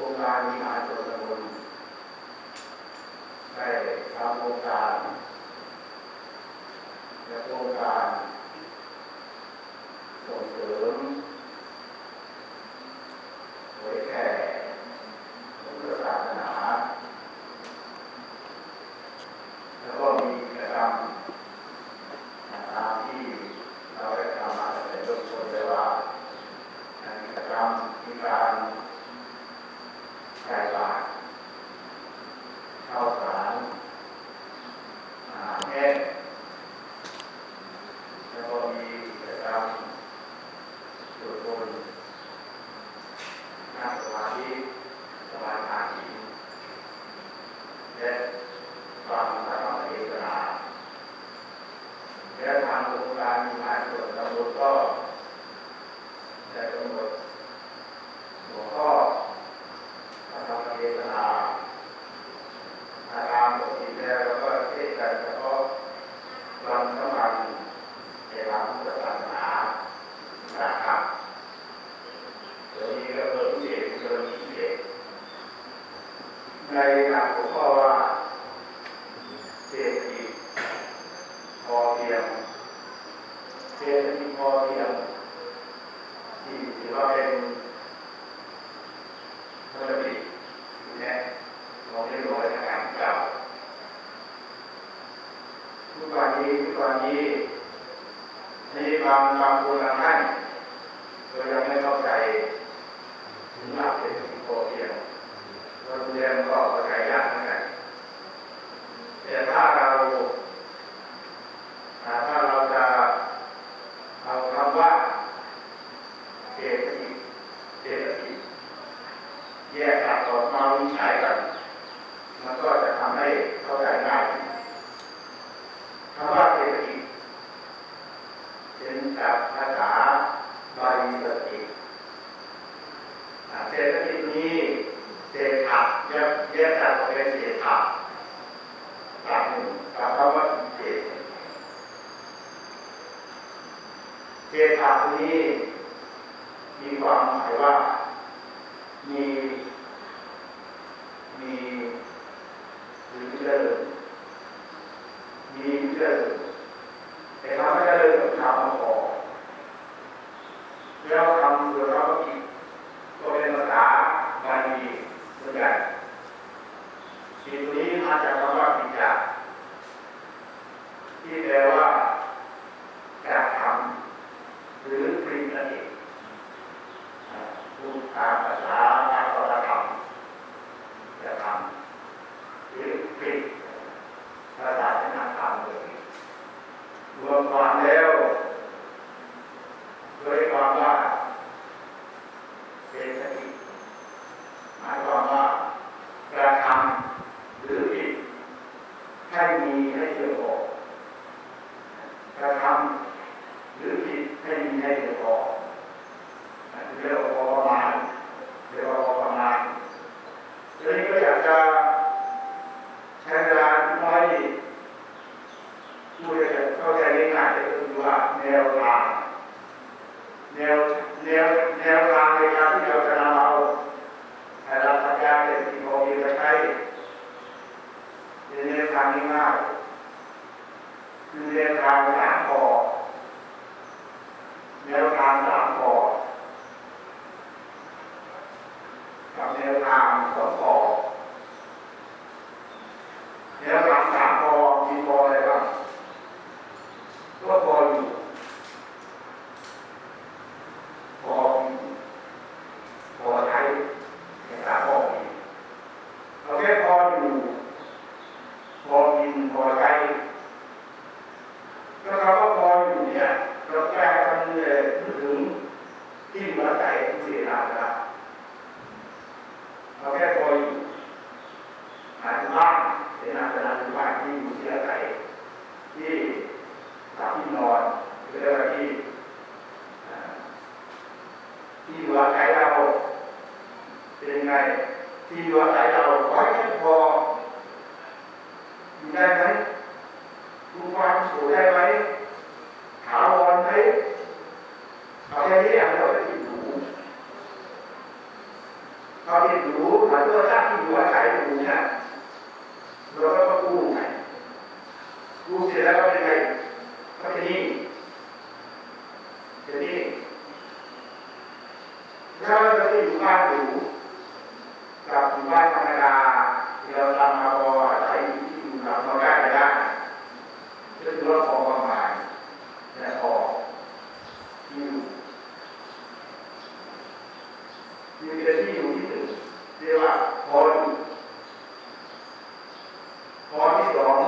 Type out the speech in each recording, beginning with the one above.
วงการมีหาส่วนตำบลได้ทำโครงการและโครงการส่งเสริมเผยแพร่ ในหลักหัวข้อว่าเศรษฐกิจพอเพียงเศรษฐกิจพอเพียงที่ถือว่าเป็นพลบิตและของเรียนรู้ราชการเก่าทุกวันนี้ทุกวันนี้ในบางบางคนบางท่านเรายังไม่เข้า Grazie. ว่ามีมีหรือไม่ได้เลยมีไม่ได้เลยแต่เำไม่ได้เลิกกับทำมาขอแล้วทำเพื่อเราก็กินก็เป็นภาษาบาลีส่วนใหญ่สิ่งนี้มาจากคำว่าปิจาที่แปลว่าการทำหรือปริญญาเอก colocada já. แนวทางในการที่เราจะนำเอาหลักปรัชญาเศรษฐกิพอเพีไปใช้ในแนวทางง่ายคือแนวทางสามข้อแนวทางสามข้อกับแนวทางสองปอ เราตัวที่ดูเขาที่ดูหาตัวสร้างที่ดูอาศัยดูนะเราก็ต้องกู้ไงกู้เสร็จแล้วก็เป็นไงก็เป็นนี่เป็นนี่ถ้าเราจะอยู่บ้านหรูกับอยู่บ้านธรรมดาเราทำมอา คนคนที่สอง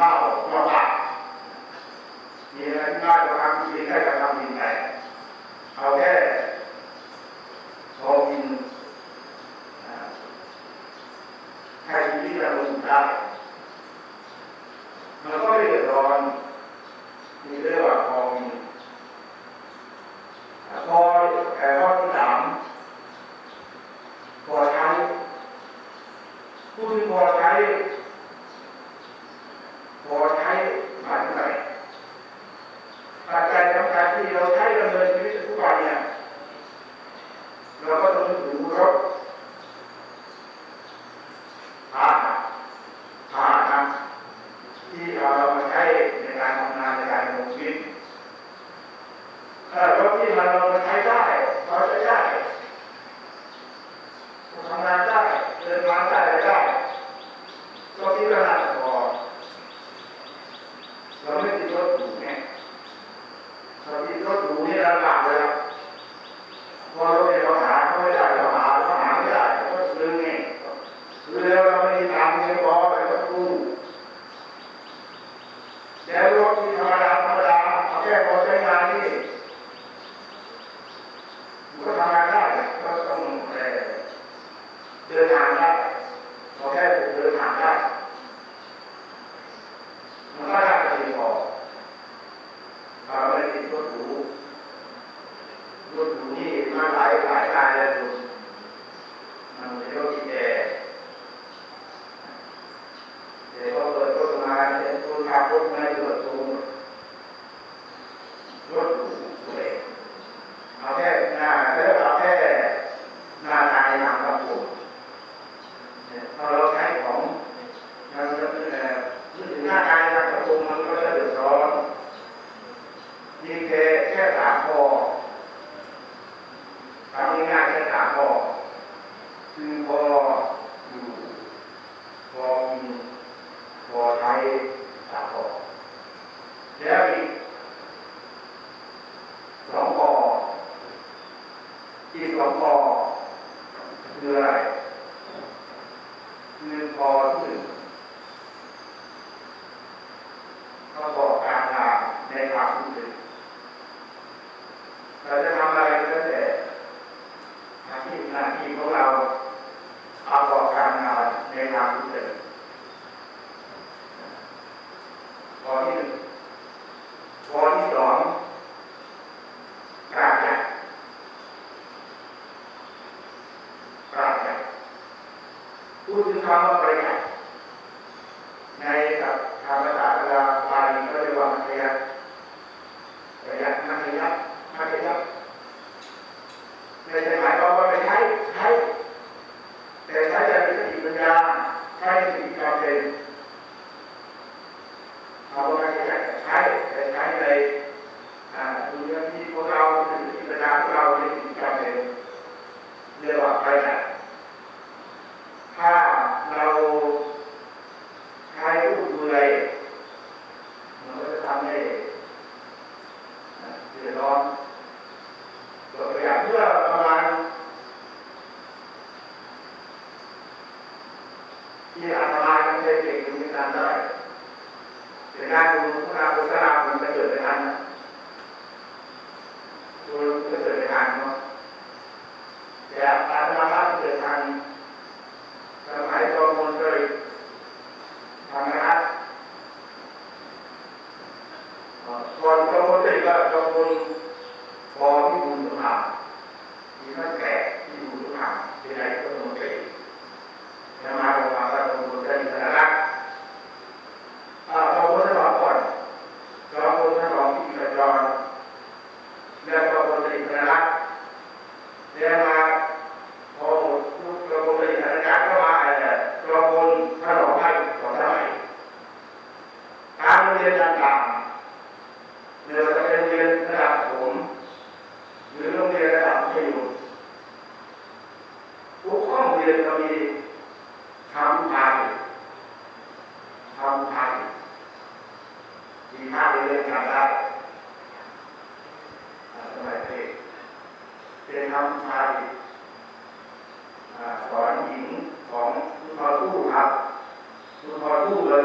ข้าวตัวผักมีอะไรง่ายกว่าทำชีวิตได้กับ ورسوله على أمر عقيم وسيد عليه hard. ครับเข้าใจครับไม่ใช่หมายความว่าไปใช้ใช้แต่ใช้ใจเป็นสติปัญญาใช้สติความเป็น ที่อัาตมาใช้เก่งดูในการได้แต่การดูพระพุทธศาสนามันจะเกิดในอันนั้ ของคุณพอตู้ครับคุณพอตู้เล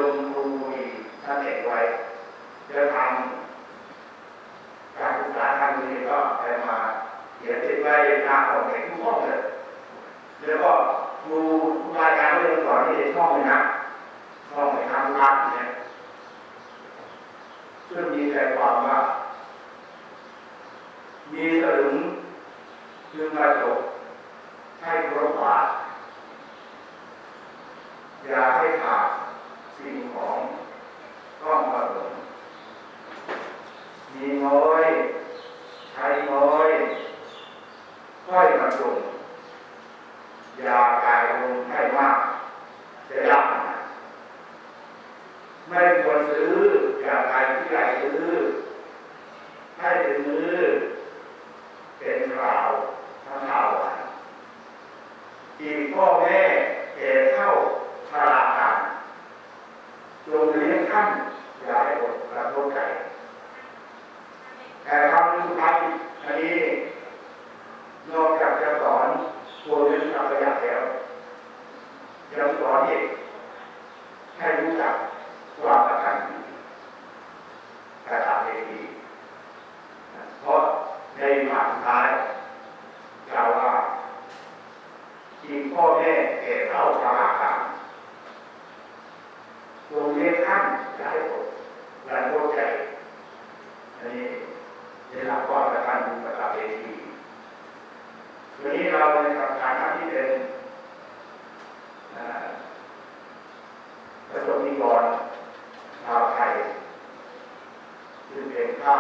ซึ่งเป็นข้า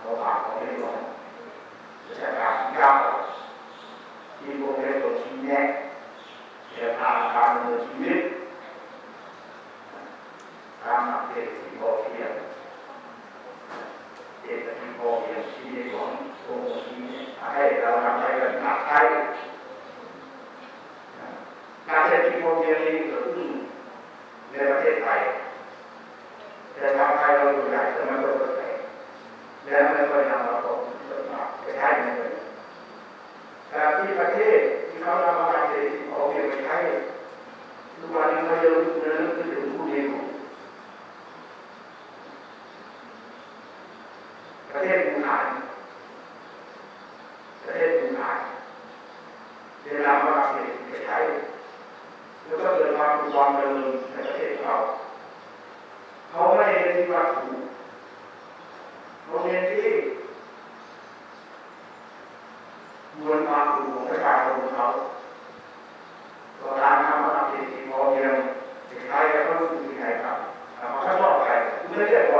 โมหะของในหลวงรัชกาลที่เก้าที่พระเงค์ได้ทรงชี้แนะแนวทางการดำเนินชีวิตตามหลักเศรษฐกิจพอเพียงเศรษฐกิจพอเพียงที่ในหลวงทรงชี้ให้เราทำไปเป็นหลักไทยการเศรษฐกิจพอเพียงนี้ดขึ้ในประเทศไทยแต่ทางไทยเราอยู่ใหญ่แต่มันก็ แล้วไม่ควรนำมาปกไปใช้ในเมืองแต่ที่ประเทศที่เขานำมา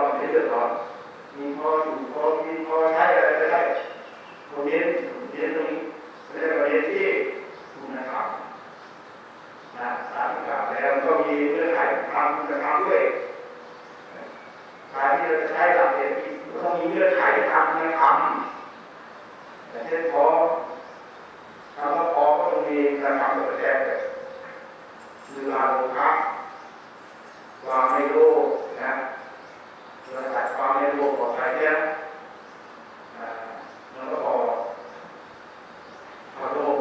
อนไม่เดือดร้อนมีพออยู่พอมีพอใช้อะไรก็ได้ผมเรียนเรียนตรงนี้ไม่ได้มาเรีนที่คุณนะครับนะสามกาแล้วก็มีเรื่องขายทำคุณธรรมด้วยการที่เราจะใช้หลักเศรษฐต้องมีเงื่อนไขทำในธรรมแต่เช่นพอคำว่าพอก็ต้องมีการทำตัวแทนเรืออาโลภะวางในโลกนะ เราขาดความเรียนรู้ของใครเนี่ยมันก็พอพอโลก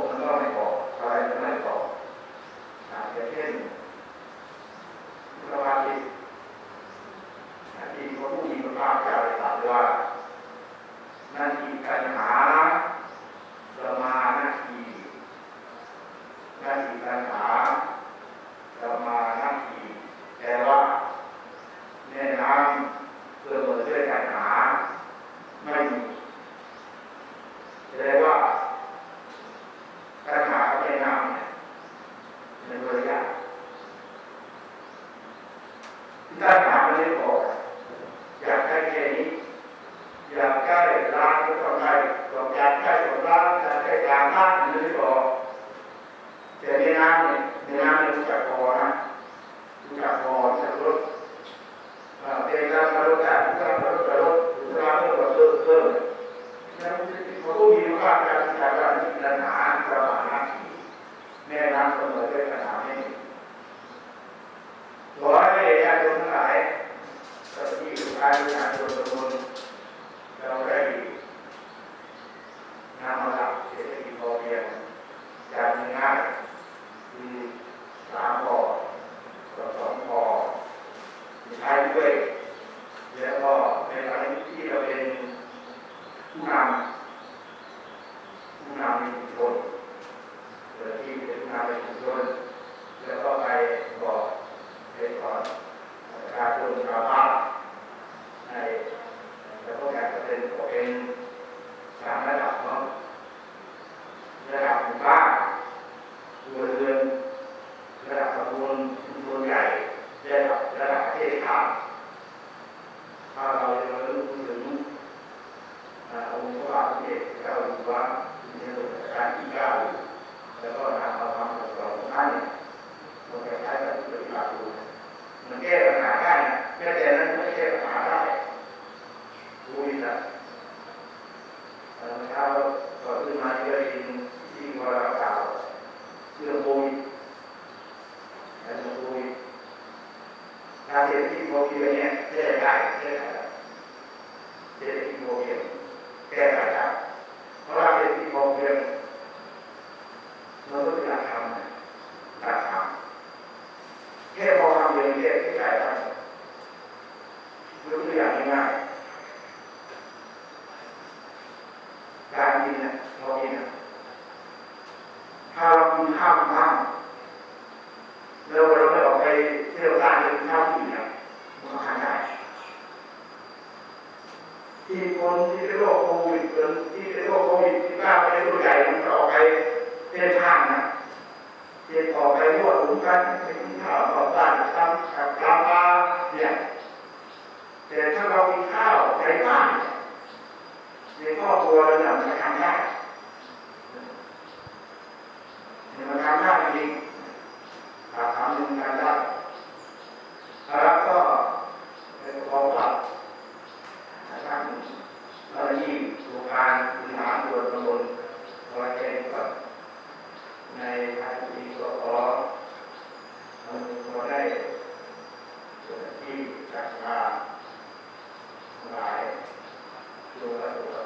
าพาเรายังไม่รู้ถึงองค์พระเจ้าเจ้าอยู่ว่าในหลงการแล้วก็นำเอาความสอนของท่านเนี่ยมาใช้กับปฏิบัติดมันแก้ปัญหาได้แม้แต่นั้นไม่แก้ปัญหาได้คุยนะตอเช้าก่อนขึ้นมาเยอะยินที่วารกล่าวเรื่องคุยแต่คุย ศรษฐกิจโมเดลเนี่ยแก้ได้แก้ได้เศรษฐกิจโมเดลแก้ได้ครับเพราะว่าเศรษฐกิจโมเดล แต่ถ้าเรามีข้าวในบ้านในครอบครัวเราจะทำได้มันทำได้จริงหาทำหนึ่งงานได้แล้วก็เป็นความหวังทางด้านกรณีโครงการ ศรัทธาหลายดูแลดู